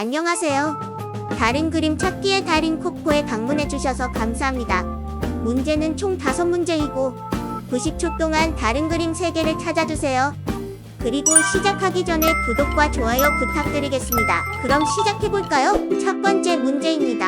안녕하세요. 다른 그림 찾기의 달인 코코에 방문해 주셔서 감사합니다. 문제는 총 5문제이고 90초 동안 다른 그림 3개를 찾아주세요. 그리고 시작하기 전에 구독과 좋아요 부탁드리겠습니다. 그럼 시작해볼까요? 첫 번째 문제입니다.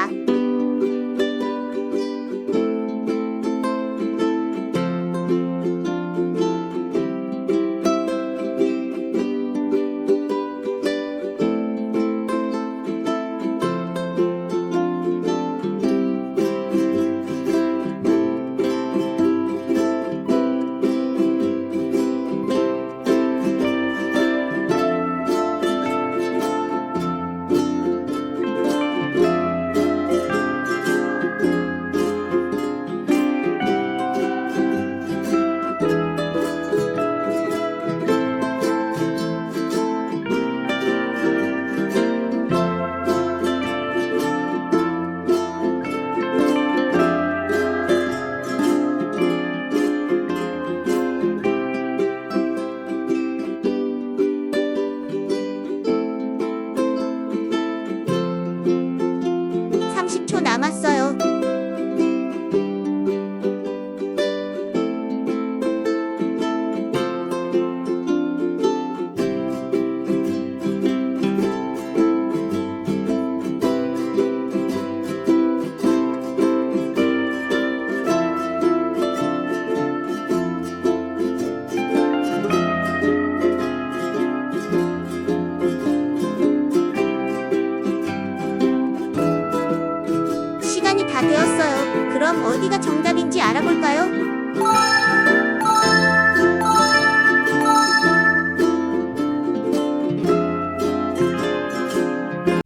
어디가 정답인지 알아볼까요?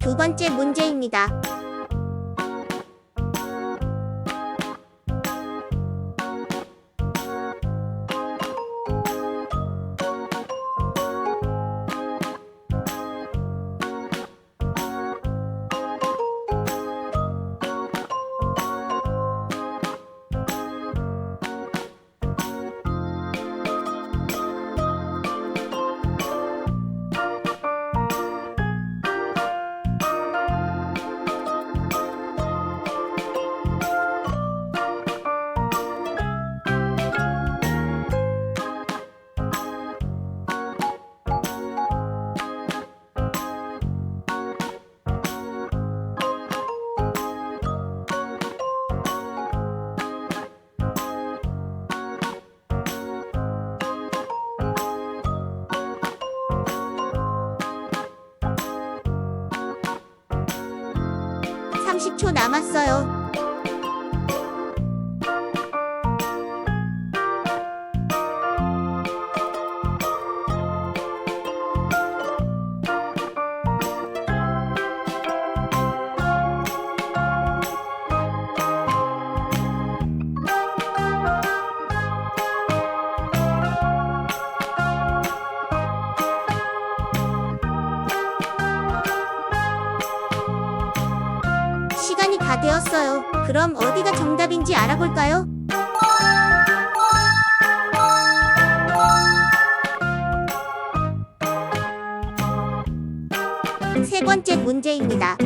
두 번째 문제입니다. 삼십 초 남았어요. 다 되었어요. 그럼 어디가 정답인지 알아볼까요? 세 번째 문제입니다.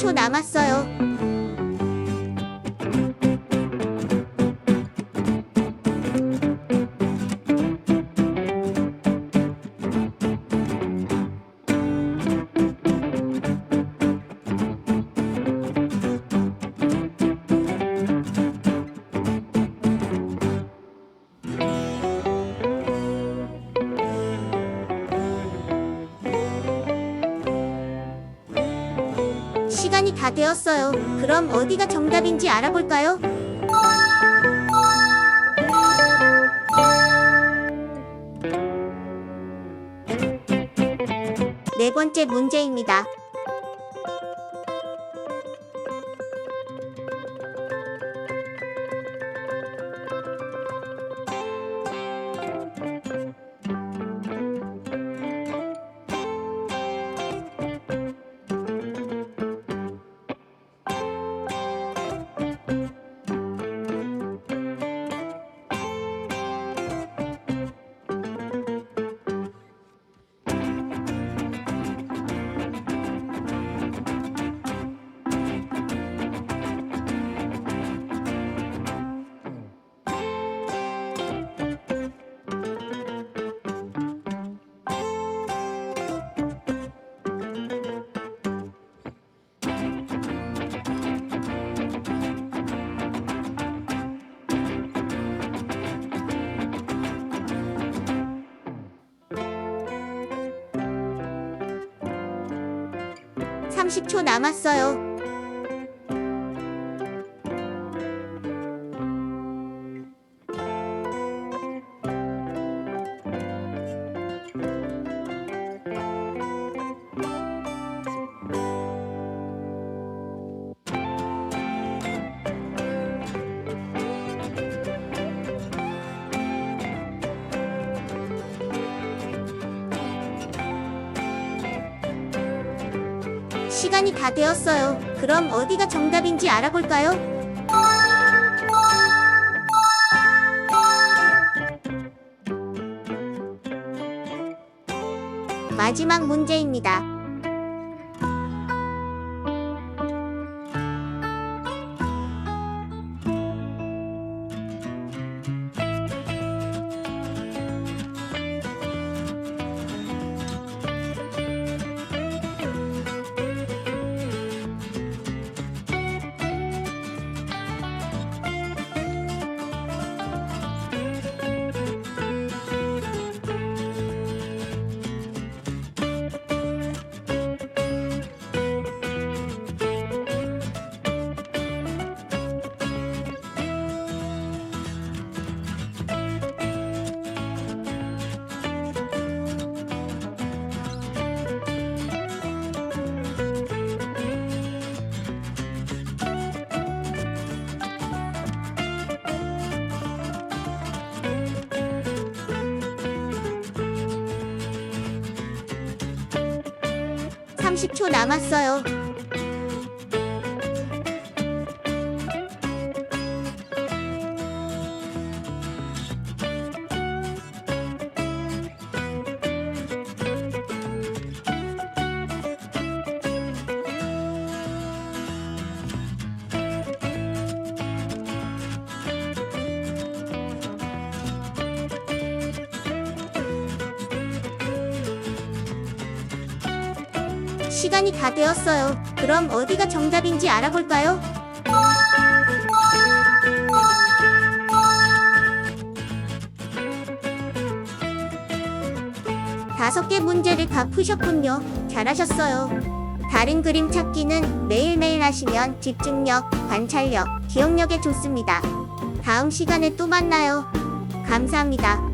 삼십 초 남았어요. 다 되었어요. 그럼 어디가 정답인지 알아볼까요? 네 번째 문제입니다. 삼십 초 남았어요. 시간이 다 되었어요. 그럼 어디가 정답인지 알아볼까요? 마지막 문제입니다. 삼십 초 남았어요. 시간이 다 되었어요. 그럼 어디가 정답인지 알아볼까요? 다섯 개 문제를 다 푸셨군요. 잘하셨어요. 다른 그림 찾기는 매일매일 하시면 집중력, 관찰력, 기억력에 좋습니다. 다음 시간에 또 만나요. 감사합니다.